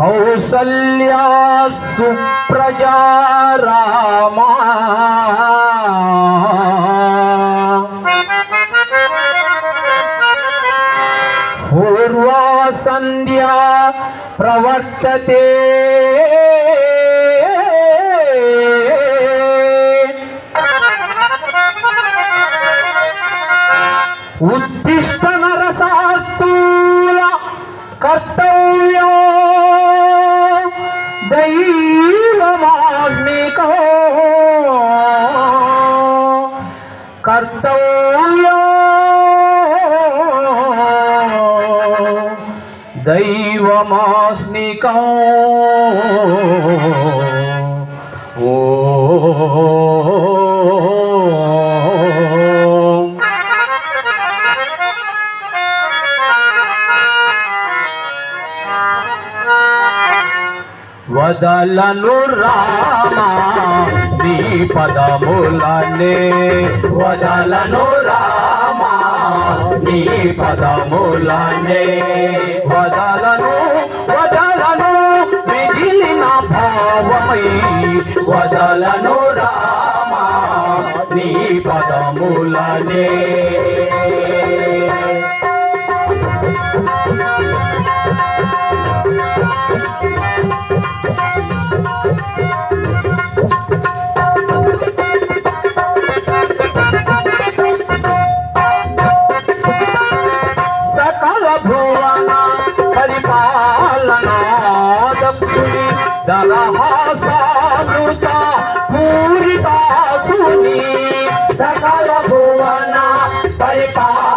కౌసల్యా సుప్రజా రామా. పూర్వా సంధ్యా ప్రవర్తతే కర్తవ్యో. దైవమాస్నికో ఓ వదలను రామా నీ పదములనే వదలను రామా నీ పదములనే వదలను వదలను మిగిలిన భావమై వదలను రామా నీ పదములనే దక్షుని దళహాసానుత పూరితాసుని సకల భువన పరిపాలనా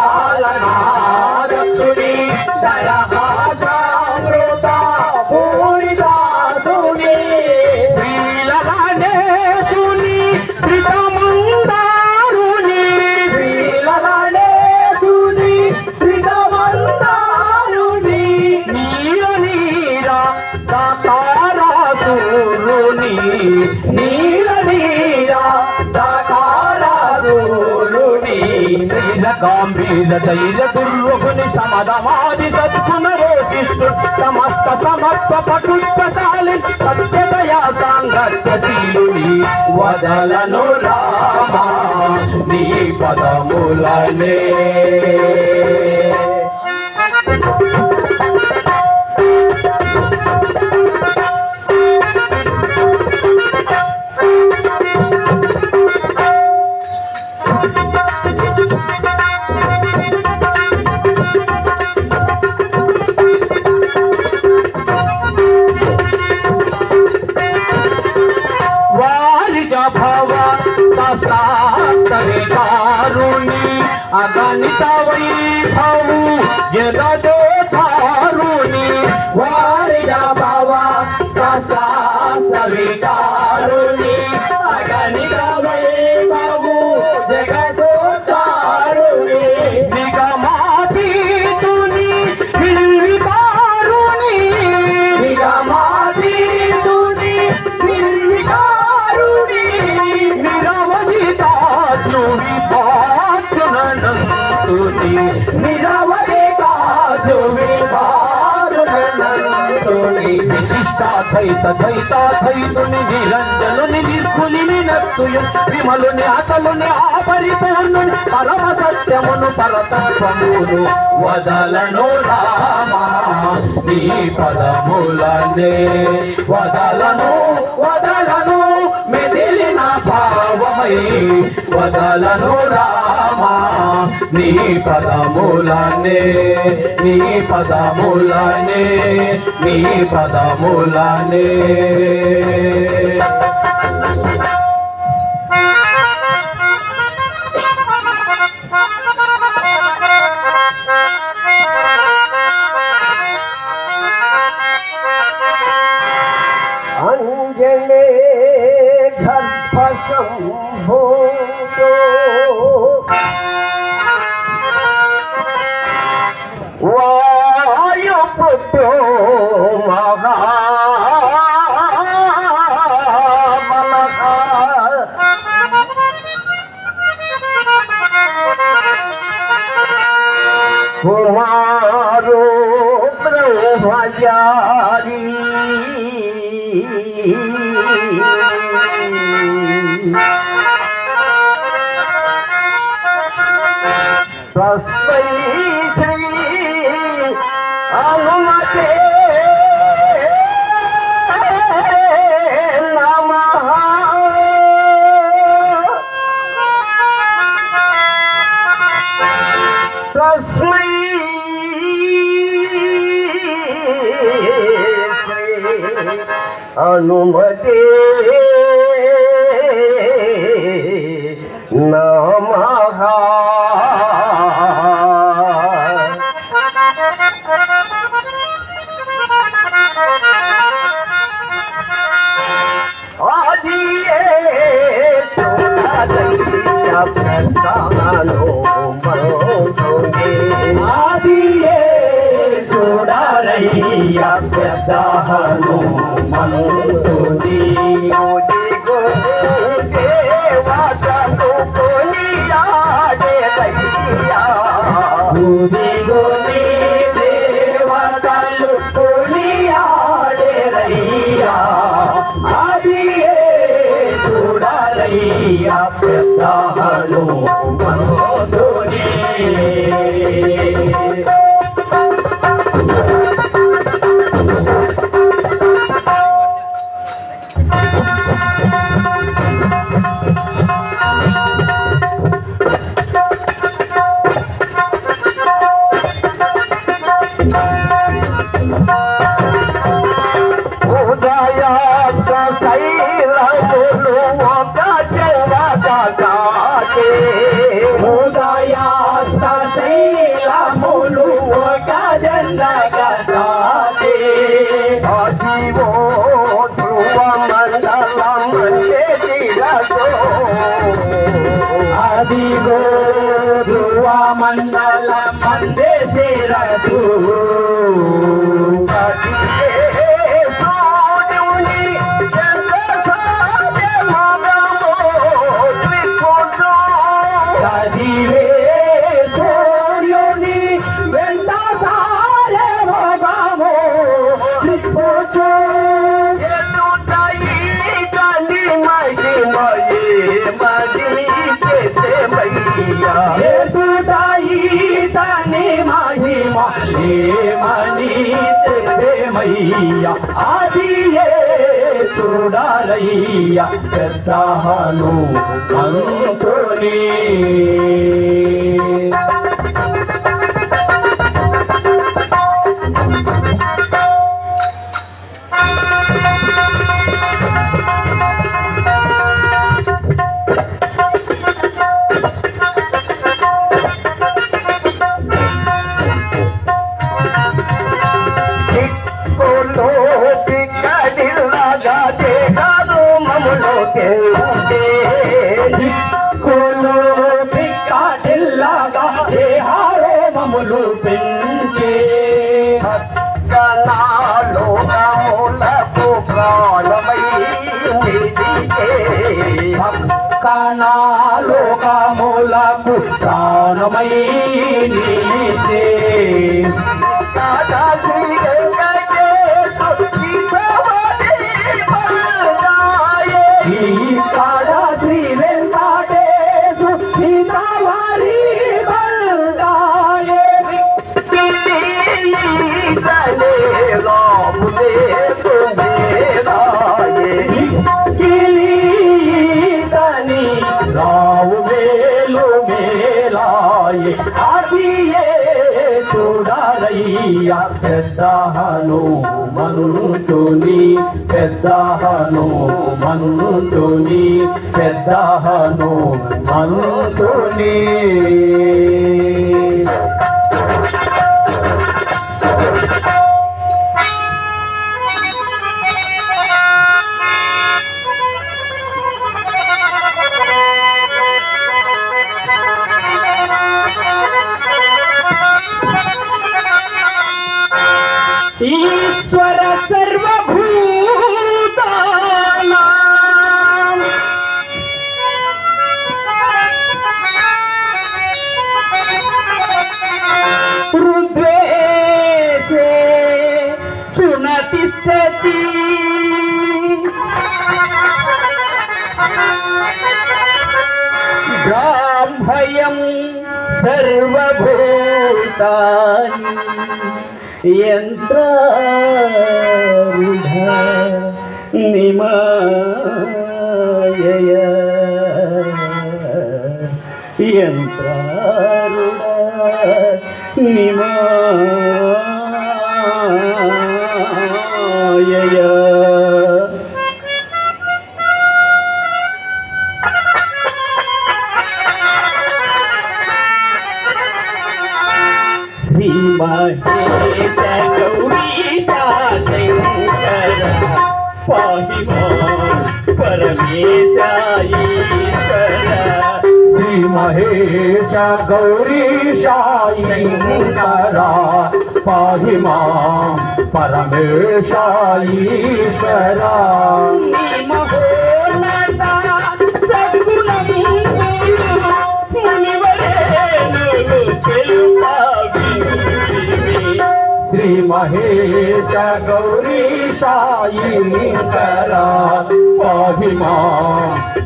దాతారాసురుని శ్రీల గాంభీర ధైర్య దుర్వగుని సమదమాది సద్గుణ రోచిష్టు సమస్త సమత్వ పటుత్వశాలి సత్యదయా సాంగత్యశీలుని వదలను రామా నీ పదములనే. అగణిత వైభవు జగదో ధారుణి వారిజ విశిష్టాద్వైత ద్వైతాద్వైతుని నిరంజనుని నిర్గుని వినత్తుయు విమలుని అసలుని ఆపరిపూర్ణుని పరమ సత్యమును పరతత్వమును వదలను రామా నీ పదములనే వదలను భావమై వదలను రామా. నీ పదములనే నీ పదములనే నీ పదములనే. तस्मै अनुमति मनो गुवा de tera tu చూడాలయ్య పెద్దాను అనుకోని పెద్దహను మనుతుని పెద్దహను మనుతుని పెద్దహను మనుతుని సర్వభూతాని యంత్రారుఢ నిమాయయ. యంత్రారుఢ నిమాయయ. పాహి పరమేశ శ్రీ మహేశ గౌరీశ శంకర పాహి పరమేశ ఈశ్వర మహోన్నత श्री महेश गौरी साई करा पाधिमा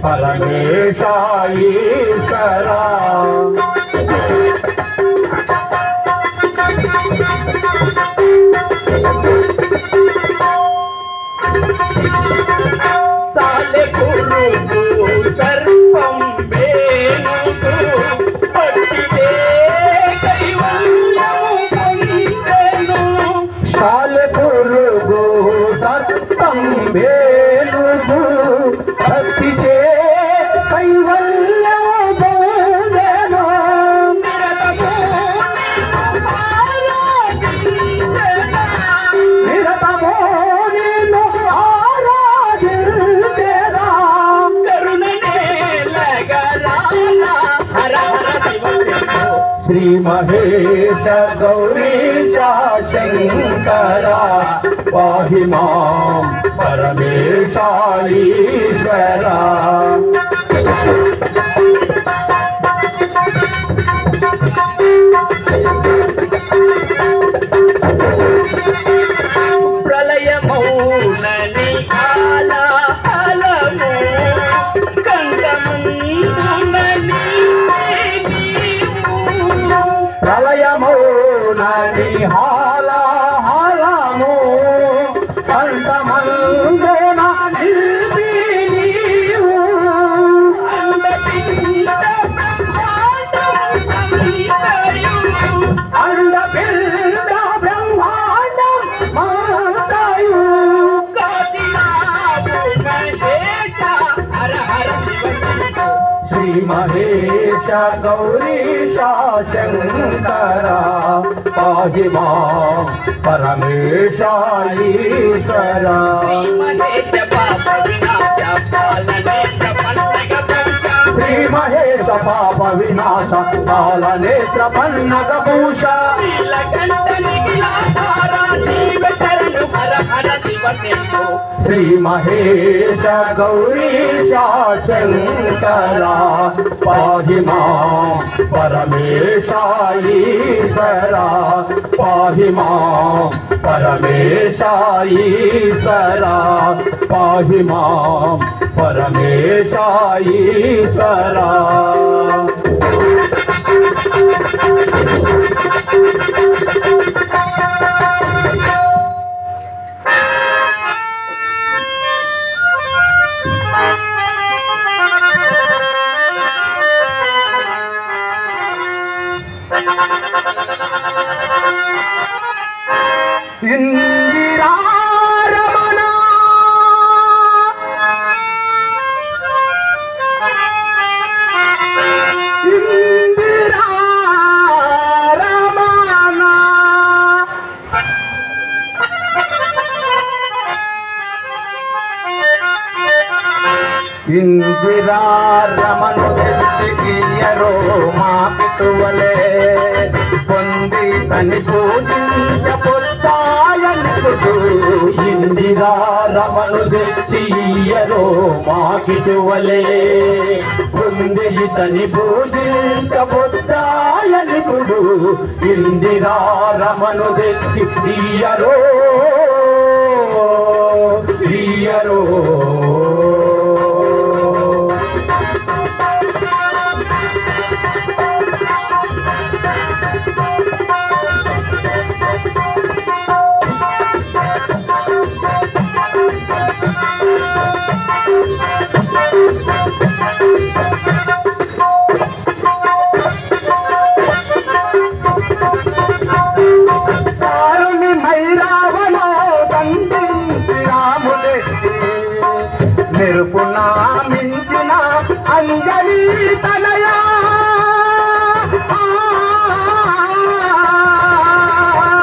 परमेशाई करा साले गुरु बेनु శ్రీ మహేశ గౌరీశ శంకర పాహి మాం పరమేశాయీశ్వర మహేశ గౌరీశ శంకర పాహి మాం పరమేశాయీశ్వర శ్రీ మహేశ పాప వినాశ బాలనేత్ర श्री महेश गौरी शङ्करा पाहि मां परमेशाईश्वरा पाहि मां परमेशाईश्वरा पाहि मां परमेशाईश्वरा Thank you. రమణ ఇందిరా రమణ గీయరో మా పితువలే పొంది తని పూజించబోతాయనుడు ఇందిరా రమణు తెచ్చియరో మాకిటువలే పొంది తని పూజించబోతాయనుడు ఇందిరా రమను తెచ్చి అంజలి తనయా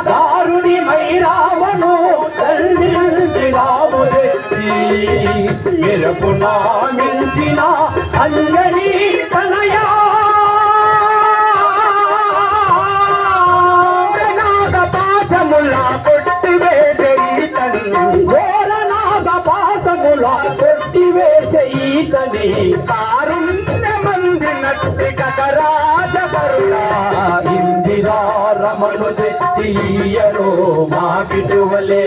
దారుణి మైరావను దండించి రాములెత్తి మెరుపున మించిన అంజలి తనయా నాగ వేసెయ్యతని కారుణ్యమంది నట్టి కకరాజ కరుణ ఇందిరా రమణు తెచ్చియరో మాకిటువలే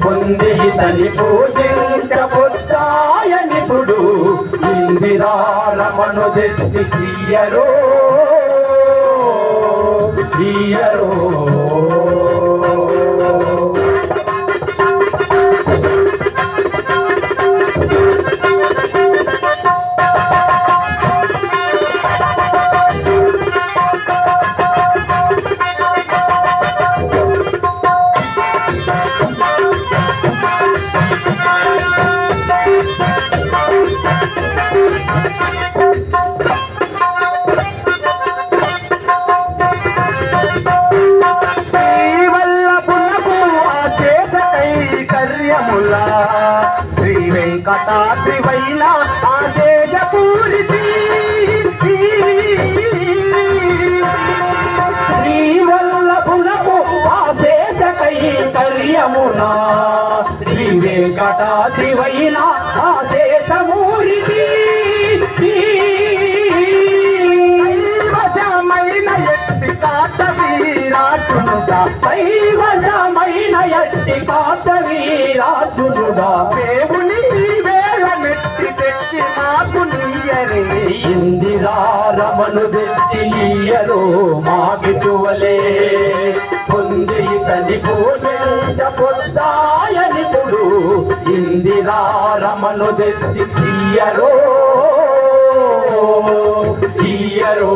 పొంది తని పూజించబుద్ధాయనిపుడు ఇందిరా రమణు తెచ్చి తీయరో వశమైన ఎట్టి కాట వీరాజునుగా పై వశమైన ఎట్టి కాట వీరాజునుగా దేవుని వేల మెట్టి తెచ్చి మాకు నీయరే. ఇందిరా రమను తెచ్చి ఇయ్యరో మాకిటువలే పొంది తని పూజించ పొద్దాయనిపుడు ఇందిరా రమను తెచ్చి తీయరో ಹಿರಿಯರೋ